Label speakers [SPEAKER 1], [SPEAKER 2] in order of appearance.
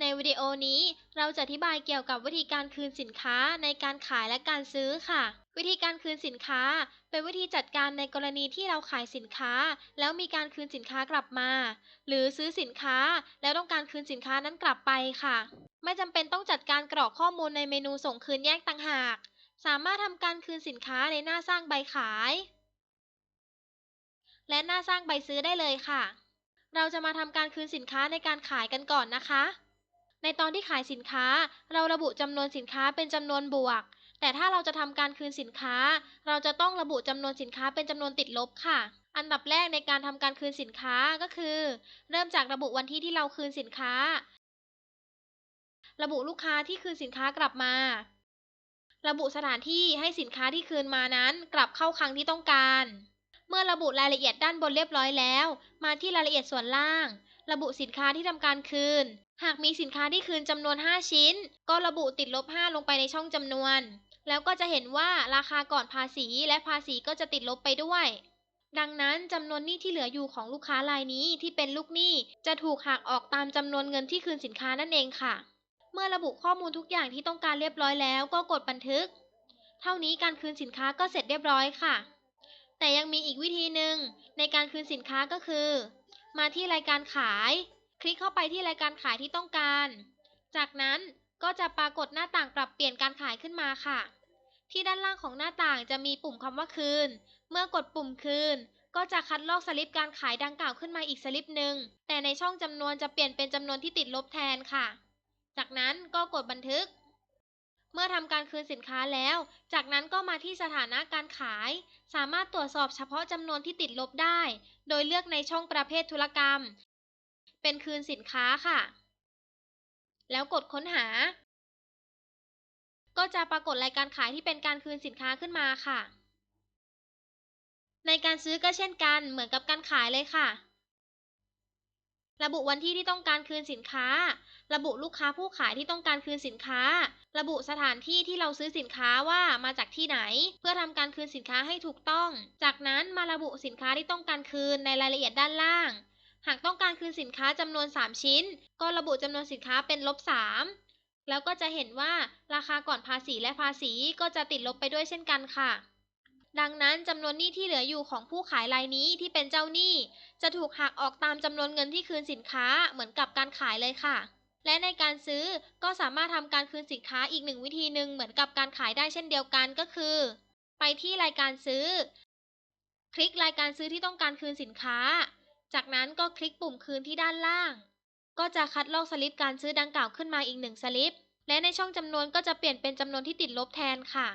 [SPEAKER 1] ในวิดีโอนี้เราจะอธิบายเกี่ยวกับวิธีการคืนสินค้าในการขายและการซื้อค่ะ วิธีการคืนสินค้า เป็นวิธีจัดการในกรณีที่เราขายสินค้า แล้วมีการคืนสินค้ากลับมา หรือซื้อสินค้าแล้วต้องการคืนสินค้านั้นกลับไปค่ะ ไม่จำเป็นต้องจัดการกรอกข้อมูลในเมนูส่งคืนแยกต่างหาก สามารถทำการคืนสินค้าในหน้าสร้างใบขาย และหน้าสร้างใบซื้อได้เลยค่ะ เราจะมาทำการคืนสินค้าในการขายกันก่อนนะคะ ในตอนที่ขายสินค้า เราระบุจำนวนสินค้าเป็นจำนวนบวก แต่ถ้าเราจะทำการคืนสินค้า เราจะต้องระบุจำนวนสินค้าเป็นจำนวนติดลบค่ะ อันดับแรกในการทำการคืนสินค้าก็คือ เริ่มจากระบุวันที่ที่เราคืนสินค้า ระบุลูกค้าที่คืนสินค้ากลับมา ระบุสถานที่ให้สินค้าที่คืนมานั้นกลับเข้าคลังที่ต้องการ เมื่อระบุรายละเอียดด้านบนเรียบร้อยแล้ว มาที่รายละเอียดส่วนล่าง ระบุสินค้าที่ทำการคืน หากมีสินค้าที่คืนจำนวน 5 ชิ้น ก็ระบุติดลบ 5 ลงไปในช่องจำนวน แล้วก็จะเห็นว่าราคาก่อนภาษีและภาษีก็จะติดลบไปด้วย ดังนั้นจำนวนหนี้ที่เหลืออยู่ของลูกค้ารายนี้ที่เป็นลูกหนี้จะถูกหักออกตามจำนวนเงินที่คืนสินค้านั่นเองค่ะ เมื่อระบุข้อมูลทุกอย่างที่ต้องการเรียบร้อยแล้วก็กดบันทึก เท่านี้การคืนสินค้าก็เสร็จเรียบร้อยค่ะ แต่ยังมีอีกวิธีหนึ่งในการคืนสินค้าก็คือ มาที่รายการขาย คลิกเข้าไปที่รายการขายที่ต้องการ จากนั้นก็จะปรากฏหน้าต่างปรับเปลี่ยนการขายขึ้นมาค่ะ ที่ด้านล่างของหน้าต่างจะมีปุ่มคำว่าคืน เมื่อกดปุ่มคืน ก็จะคัดลอกสลิปการขายดังกล่าวขึ้นมาอีกสลิปหนึ่ง แต่ในช่องจำนวนจะเปลี่ยนเป็นจำนวนที่ติดลบแทนค่ะ จากนั้นก็กดบันทึก เมื่อทำการคืนสินค้าแล้ว จากนั้นก็มาที่สถานะการขาย สามารถตรวจสอบเฉพาะจำนวนที่ติดลบได้ โดยเลือกในช่องประเภทธุรกรรม เป็นคืนสินค้าค่ะ แล้วกดค้นหา ก็จะปรากฏรายการขายที่เป็นการคืนสินค้าขึ้นมาค่ะ ในการซื้อก็เช่นกัน เหมือนกับการขายเลยค่ะ ระบุวันที่ที่ต้องการคืนสินค้า ระบุลูกค้าผู้ขายที่ต้องการคืนสินค้า ระบุสถานที่ที่เราซื้อสินค้าว่ามาจากที่ไหน เพื่อทำการคืนสินค้าให้ถูกต้อง จากนั้นมาระบุสินค้าที่ต้องการคืนในรายละเอียดด้านล่าง หากต้องการคืนสินค้าจำนวน 3 ชิ้น ก็ระบุจำนวนสินค้าเป็นลบ 3 แล้วก็จะเห็นว่าราคาก่อนภาษีและภาษีก็จะติดลบไปด้วยเช่นกันค่ะ ดังนั้นจำนวนหนี้ที่เหลืออยู่ของผู้ขายรายนี้ที่เป็นเจ้าหนี้ จะถูกหักออกตามจำนวนเงินที่คืนสินค้าเหมือนกับการขายเลยค่ะ และในการซื้อก็สามารถทำการคืนสินค้าอีกหนึ่งวิธีหนึ่งเหมือนกับการขายได้เช่นเดียวกันก็คือ ไปที่รายการซื้อ คลิกรายการซื้อที่ต้องการคืนสินค้า จากนั้นก็คลิกปุ่มคืนที่ด้านล่าง ก็จะคัดลอกสลิปการซื้อดังกล่าวขึ้นมาอีกหนึ่งสลิปและในช่องจำนวนก็จะเปลี่ยนเป็นจำนวนที่ติดลบแทนค่ะ